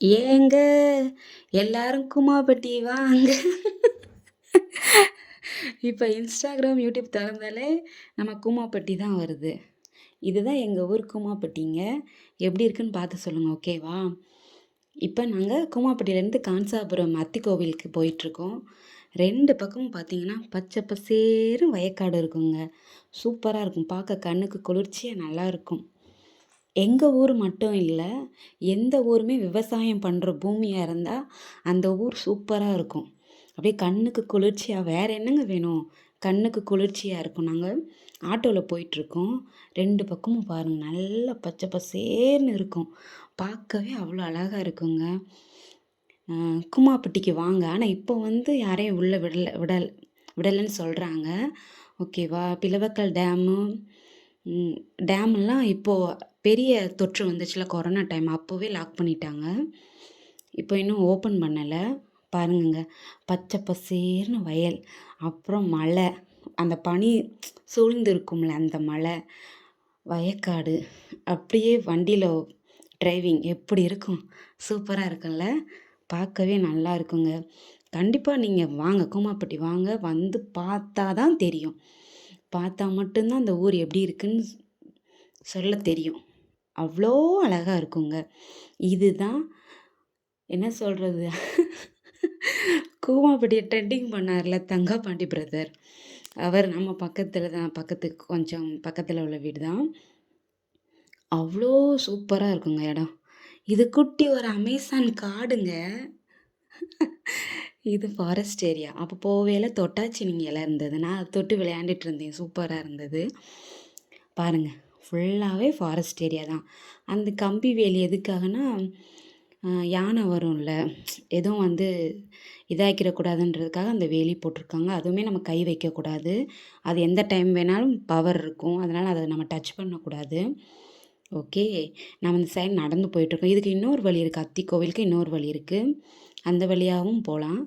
ஏங்க எல்லாரும் குமாபட்டி வாங்க. இப்போ இன்ஸ்டாகிராம் யூடியூப் திறந்தாலே நம்ம குமாப்பட்டி தான் வருது. இதுதான் எங்கள் ஊர் குமாப்பட்டிங்க எப்படி இருக்குன்னு பார்த்து சொல்லுங்கள் ஓகேவா இப்போ நாங்கள் குமாப்பட்டியிலேருந்து காஞ்சாபுரம் அத்தி கோவிலுக்கு போயிட்டுருக்கோம். ரெண்டு பக்கமும் பார்த்தீங்கன்னா பச்சை பசேரு வயக்காடு இருக்குங்க. சூப்பராக இருக்கும். பார்க்க கண்ணுக்கு குளிர்ச்சியாக நல்லாயிருக்கும் எங்கள் ஊர் மட்டும் இல்லை எந்த ஊருமே விவசாயம் பண்ணுற பூமியாக இருந்தால் அந்த ஊர் சூப்பராக இருக்கும். அப்படியே கண்ணுக்கு குளிர்ச்சியாக வேறு என்னங்க வேணும்? கண்ணுக்கு குளிர்ச்சியாக இருக்கும். நாங்கள் ஆட்டோவில் போயிட்டுருக்கோம். ரெண்டு பக்கமும் பாருங்கள் நல்லா பச்சை பசேர்னு இருக்கும். பார்க்கவே அவ்வளோ அழகாக இருக்குங்க. குமாப்பட்டிக்கு வாங்க. ஆனால் இப்போ வந்து யாரையும் உள்ளே விடலை விடல் விடலைன்னு சொல்கிறாங்க ஓகேவா? பிளவக்கல் டேமு டேம்லாம் இப்போது பெரிய தொற்று வந்துச்சுல கொரோனா டைம் அப்போவே லாக் பண்ணிட்டாங்க. இப்போ இன்னும் ஓப்பன் பண்ணலை. பாருங்கங்க. பச்சை பசேர்னு வயல் அப்புறம் மலை அந்த பனி சூழ்ந்து இருக்கும்ல அந்த மலை வயக்காடு. அப்படியே வண்டியில் டிரைவிங் எப்படி இருக்கும்? சூப்பராக இருக்கும்ல. பார்க்கவே நல்லா இருக்குங்க. கண்டிப்பாக நீங்கள் வாங்க கூமாப்பட்டி வாங்க. வந்து பார்த்தா தான் தெரியும். பார்த்தா மட்டும்தான் அந்த ஊர் எப்படி இருக்குன்னு சொல்ல தெரியும். அவ்வளோ அழகாக இருக்குங்க. இதுதான் என்ன சொல்கிறது கூமாப்பட்டியை ட்ரெண்டிங் பண்ணார்ல தங்கப்பாண்டி பிரதர் அவர் நம்ம பக்கத்தில் தான் பக்கத்துக்கு கொஞ்சம் பக்கத்தில் உள்ள வீடு தான். அவ்வளோ சூப்பராக இருக்குங்க இடம். இது குட்டி ஒரு அமேசான் காடுங்க. இது ஃபாரஸ்ட் ஏரியா அப்போ போவேல நீங்கள் இலை இருந்தது நான் தொட்டு விளையாண்டுட்டு இருந்தேன் சூப்பராக இருந்தது. பாருங்கள் ஃபுல்லாகவே ஃபாரஸ்ட் ஏரியா தான். அந்த கம்பி வேலி எதுக்காகனா யானை வரும்ல எதுவும் வந்து இதாக்கிடக்கூடாதுன்றதுக்காக அந்த வேலி போட்டிருக்காங்க. அதுவுமே நம்ம கை வைக்கக்கூடாது. அது எந்த டைம் வேணாலும் பவர் இருக்கும். அதனால் அதை நம்ம டச் பண்ணக்கூடாது. ஓகே நம்ம இந்த சைடு நடந்து போயிட்டுருக்கோம். இதுக்கு இன்னொரு வழி இருக்குது அத்தி கோவிலுக்கு இன்னொரு வழி இருக்குது அந்த வழியாகவும் போகலாம்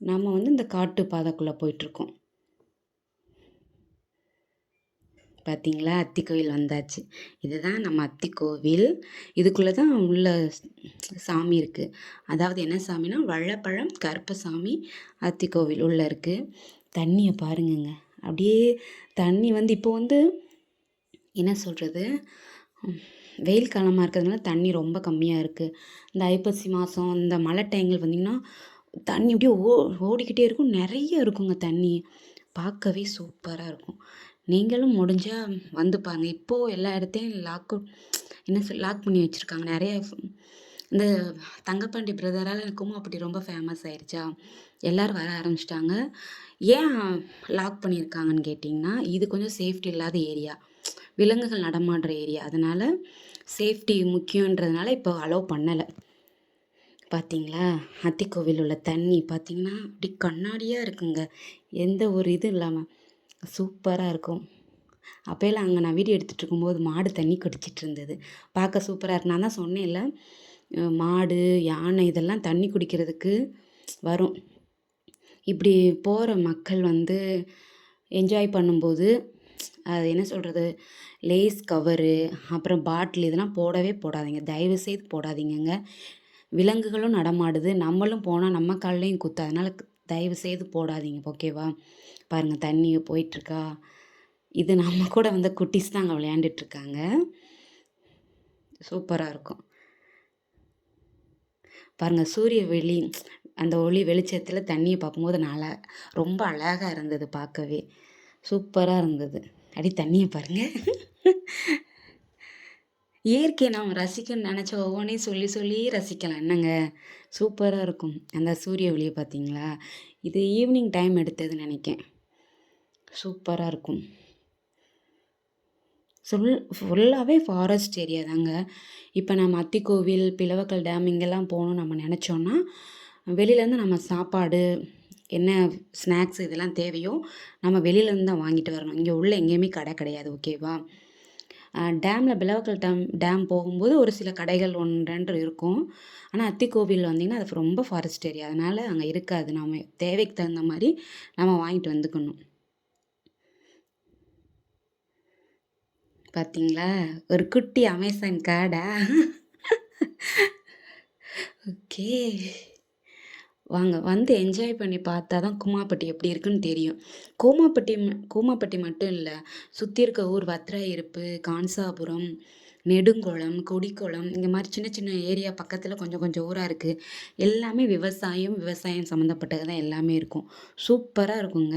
நம்ம வந்து இந்த காட்டு பாதைக்குள்ளே போயிட்டுருக்கோம். பார்த்தீங்களா? அத்தி கோவில் வந்தாச்சு. இதுதான் நம்ம அத்தி கோவில் இதுக்குள்ளே தான் உள்ள சாமி இருக்குது அதாவது என்ன சாமினா வள்ளப்பழம் கருப்பசாமி அத்தி கோவில் உள்ளே இருக்குது தண்ணியை பாருங்கங்க. அப்படியே தண்ணி வந்து இப்போ வந்து என்ன சொல்கிறது வெயில் காலமாக இருக்கிறதுனால தண்ணி ரொம்ப கம்மியாக இருக்குது இந்த ஐப்பசி மாதம் இந்த மழை டைங்கள் பார்த்திங்கன்னா தண்ணி அப்படியே ஓ ஓடிக்கிட்டே இருக்கும். நிறைய இருக்குங்க தண்ணி. பார்க்கவே சூப்பராக இருக்கும். நீங்களும் முடிஞ்சால் வந்து பாருங்கள் இப்போது எல்லா இடத்தையும் லாக் என்ன சொல் லாக் பண்ணி வச்சுருக்காங்க. நிறைய இந்த தங்கப்பாண்டி பிரதரால் எனக்கும் அப்படி ரொம்ப ஃபேமஸ் ஆயிடுச்சா எல்லோரும் வர ஆரம்பிச்சிட்டாங்க. ஏன் லாக் பண்ணியிருக்காங்கன்னு கேட்டிங்கன்னா இது கொஞ்சம் சேஃப்டி இல்லாத ஏரியா விலங்குகள் நடமாடுற ஏரியா அதனால் சேஃப்டி முக்கியன்றதுனால இப்போ அலோவ் பண்ணலை. பார்த்தீங்களா அத்திக்கோவில் உள்ள தண்ணி பார்த்தீங்கன்னா அப்படி கண்ணாடியாக இருக்குங்க. எந்த ஒரு இதுவும் இல்லாமல் சூப்பராக இருக்கும். அப்போயெல்லாம் அங்கே நான் வீடியோ எடுத்துகிட்டு இருக்கும்போது மாடு தண்ணி குடிச்சிட்டு இருந்தது. பார்க்க சூப்பராக இருக்கு. நான் தான் சொன்னேன்ல மாடு யானை இதெல்லாம் தண்ணி குடிக்கிறதுக்கு வரும். இப்படி போகிற மக்கள் வந்து என்ஜாய் பண்ணும்போது அது என்ன சொல்கிறது லேஸ் கவரு அப்புறம் பாட்டில் இதெல்லாம் போடவே போடாதீங்க. தயவு செய்து போடாதீங்கங்க. விலங்குகளும் நடமாடுது. நம்மளும் போனால் நம்ம கால்லையும் குத்து. அதனால் தயவு செய்து போடாதீங்க ஓகேவா? பாருங்கள் தண்ணி போயிட்டுருக்கா. இது நம்ம கூட வந்து குட்டீஸ் தான் அங்கே விளையாண்டுட்ருக்காங்க. சூப்பராக இருக்கும். பாருங்கள் சூரிய வெளி அந்த ஒளி வெளிச்சத்தில் தண்ணியை பார்க்கும்போது நல்லா ரொம்ப அழகாக இருந்தது பார்க்கவே. சூப்பராக இருந்தது. அடி தண்ணியை பாருங்கள் இயற்கையை நாம் ரசிக்கணும்னு நினச்ச ஒவ்வொன்றையும் சொல்லி சொல்லி ரசிக்கலாம். என்னங்க? சூப்பராக இருக்கும். அந்த சூரிய ஒளியை பார்த்தீங்களா இது ஈவினிங் டைம் எடுத்ததுன்னு நினைக்கேன். சூப்பராக இருக்கும். சொல் ஃபுல்லாகவே ஃபாரஸ்ட் ஏரியா தாங்க. இப்போ நம்ம அத்திக்கோவில் பிளவக்கல் டேம் இங்கெல்லாம் போகணும் நம்ம நினச்சோன்னா வெளியிலேருந்து நம்ம சாப்பாடு என்ன ஸ்நாக்ஸ் இதெல்லாம் தேவையோ நம்ம வெளியிலேருந்து தான் வாங்கிட்டு வரணும். இங்கே உள்ள எங்கேயுமே கடை கிடையாது ஓகேவா டேமில் பிளவக்கல் டேம் டேம் போகும்போது ஒரு சில கடைகள் ஒன்று ரெண்டு இருக்கும். ஆனால் அத்திக்கோவில் வந்தீங்கன்னா அது ரொம்ப ஃபாரஸ்ட் ஏரியா அதனால் அங்கே இருக்காது. நம்ம தேவைக்கு தகுந்த மாதிரி நம்ம வாங்கிட்டு வந்துக்கணும். பார்த்தீங்களா ஒரு குட்டி அமேசான் காடா. ஓகே வாங்க வந்து என்ஜாய் பண்ணி பார்த்தா தான் கூமாப்பட்டி எப்படி இருக்குன்னு தெரியும். கூமாப்பட்டி கூமாப்பட்டி மட்டும் இல்லை சுற்றி இருக்க ஊர் வத்ராயிருப்பு கான்சாபுரம் நெடுங்குளம் கொடிக்குளம் இந்த மாதிரி சின்ன சின்ன ஏரியா பக்கத்தில் கொஞ்சம் கொஞ்சம் ஊராக இருக்குது எல்லாமே விவசாயம் விவசாயம் சம்மந்தப்பட்டது தான் எல்லாமே இருக்கும். சூப்பராக இருக்குங்க.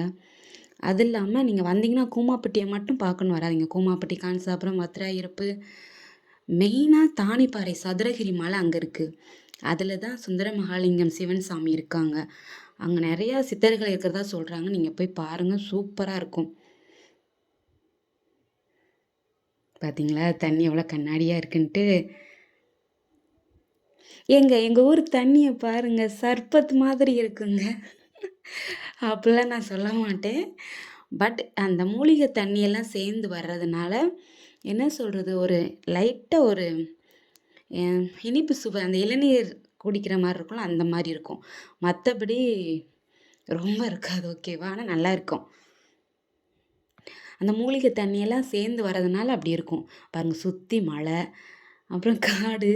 அது இல்லாமல் நீங்கள் வந்தீங்கன்னா கூமாப்பட்டியை மட்டும் பார்க்கணும் வராதீங்க. கூமாப்பட்டி கான்சாபுரம் வத்ராயிருப்பு மெயினாக தானிப்பாறை சதுரகிரி மலை அங்கே இருக்குது அதில் தான் சுந்தர மகாலிங்கம் சிவன் சாமி இருக்காங்க. அங்கே நிறையா சித்தர்கள் இருக்கிறதா சொல்கிறாங்க நீங்கள் போய் பாருங்கள் சூப்பராக இருக்கும். பார்த்தீங்களா தண்ணி எவ்வளோ கண்ணாடியாக இருக்குன்ட்டு. எங்க எங்கள் ஊர் தண்ணியை பாருங்க சர்பத் மாதிரி இருக்குங்க. அப்படிலாம் நான் சொல்ல மாட்டேன். பட் அந்த மூலிகை தண்ணியெல்லாம் சேர்ந்து வர்றதுனால என்ன சொல்கிறது ஒரு லைட்டாக ஒரு இனிப்பு சுவை அந்த இளநீர் குடிக்கிற மாதிரி இருக்கும்ல அந்த மாதிரி இருக்கும். மற்றபடி ரொம்ப இருக்காது ஓகேவா ஆனால் நல்லா இருக்கும். அந்த மூலிகை தண்ணியெல்லாம் சேர்ந்து வர்றதுனால அப்படி இருக்கும். பாருங்கள் சுற்றி மழை அப்புறம் காடு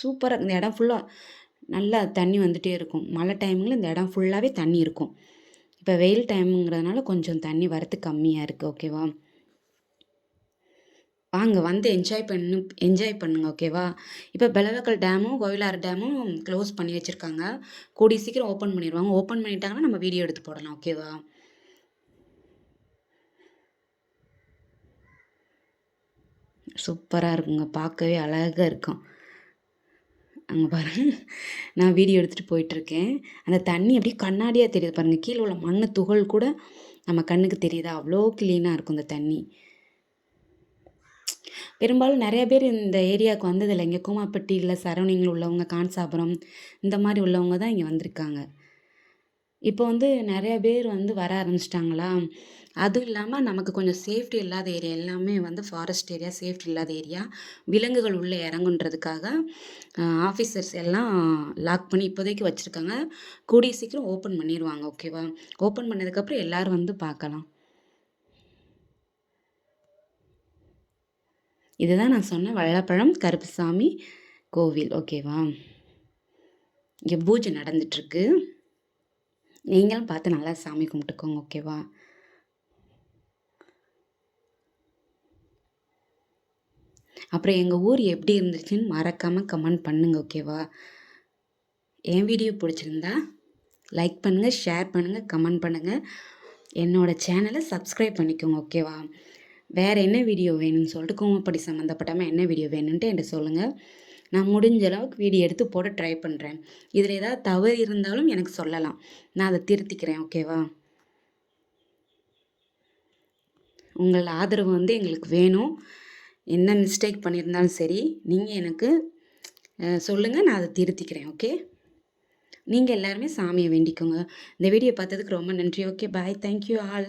சூப்பராக இந்த இடம் ஃபுல்லாக நல்லா தண்ணி வந்துகிட்டே இருக்கும். மழை டைமில் இந்த இடம் ஃபுல்லாகவே தண்ணி இருக்கும். இப்போ வெயில் டைமுங்கிறதுனால கொஞ்சம் தண்ணி வரத்து கம்மியாக இருக்குது ஓகேவா வாங்க வந்து என்ஜாய் பண்ணு என்ஜாய் பண்ணுங்க ஓகேவா இப்போ பெலவக்கல் டேமும் கோவிலாறு டேமும் க்ளோஸ் பண்ணி வச்சுருக்காங்க. கூடிய சீக்கிரம் ஓப்பன் பண்ணிடுவாங்க. ஓப்பன் பண்ணிட்டாங்கன்னா நம்ம வீடியோ எடுத்து போடலாம் ஓகேவா சூப்பராக இருக்குங்க. பார்க்கவே அழகாக இருக்கும். அங்கே பாருங்க. நான் வீடியோ எடுத்துகிட்டு போயிட்டுருக்கேன். அந்த தண்ணி அப்படியே கண்ணாடியாக தெரியுது பாருங்கள் கீழே உள்ள மண் துகள் கூட நம்ம கண்ணுக்கு தெரியுதா? அவ்வளோ க்ளீனாக இருக்கும் இந்த தண்ணி. பெரும்பாலும் நிறைய பேர் இந்த ஏரியாவுக்கு வந்ததில்லை. இங்கே கூமாப்பட்டியில் சரௌண்டிங்கில் உள்ளவங்க கான்சாபுரம் இந்த மாதிரி உள்ளவங்க தான் இங்கே வந்திருக்காங்க. இப்போ வந்து நிறைய பேர் வந்து வர ஆரம்பிச்சிட்டாங்களா? அதுவும் இல்லாமல் நமக்கு கொஞ்சம் சேஃப்டி இல்லாத ஏரியா எல்லாமே வந்து ஃபாரஸ்ட் ஏரியா சேஃப்டி இல்லாத ஏரியா விலங்குகள் உள்ளே இறங்குன்றதுக்காக ஆஃபீஸர்ஸ் எல்லாம் லாக் பண்ணி இப்போதைக்கு வச்சுருக்காங்க. கூடிய சீக்கிரம் ஓப்பன் பண்ணிடுவாங்க ஓகேவா ஓப்பன் பண்ணதுக்கப்புறம் எல்லாரும் வந்து பார்க்கலாம். இதுதான் நான் சொன்ன வள்ளப்பழம் கருப்புசாமி கோவில். ஓகேவா இங்கே பூஜை நடந்துட்டுருக்கு. நீங்களும் பார்த்து நல்லா சாமி கும்பிட்டுக்கோங்க ஓகேவா அப்புறம் எங்கள் ஊர் எப்படி இருந்துச்சுன்னு மறக்காமல் கமெண்ட் பண்ணுங்க ஓகேவா என் வீடியோ பிடிச்சிருந்தா லைக் பண்ணுங்கள் ஷேர் பண்ணுங்கள் கமெண்ட் பண்ணுங்கள் என்னோடய சேனலை சப்ஸ்கிரைப் பண்ணிக்கோங்க ஓகேவா வேறு என்ன வீடியோ வேணும்னு சொல்லிட்டு கோமப்படி சம்மந்தப்பட்டாமல் என்ன வீடியோ வேணும்ன்ட்டு என்கிட்ட சொல்லுங்கள் நான் முடிஞ்ச அளவுக்கு வீடியோ எடுத்து போட ட்ரை பண்ணுறேன் இதில் ஏதாவது தவறு இருந்தாலும் எனக்கு சொல்லலாம். நான் அதை திருத்திக்கிறேன் ஓகேவா உங்கள் ஆதரவு வந்து எங்களுக்கு வேணும். என்ன மிஸ்டேக் பண்ணியிருந்தாலும் சரி நீங்கள் எனக்கு சொல்லுங்கள் நான் அதை திருத்திக்கிறேன் ஓகே நீங்கள் எல்லாருமே சாமியை வேண்டிக்கோங்க. இந்த வீடியோ பார்த்ததுக்கு ரொம்ப நன்றி ஓகே பாய் தேங்க்யூ ஆல்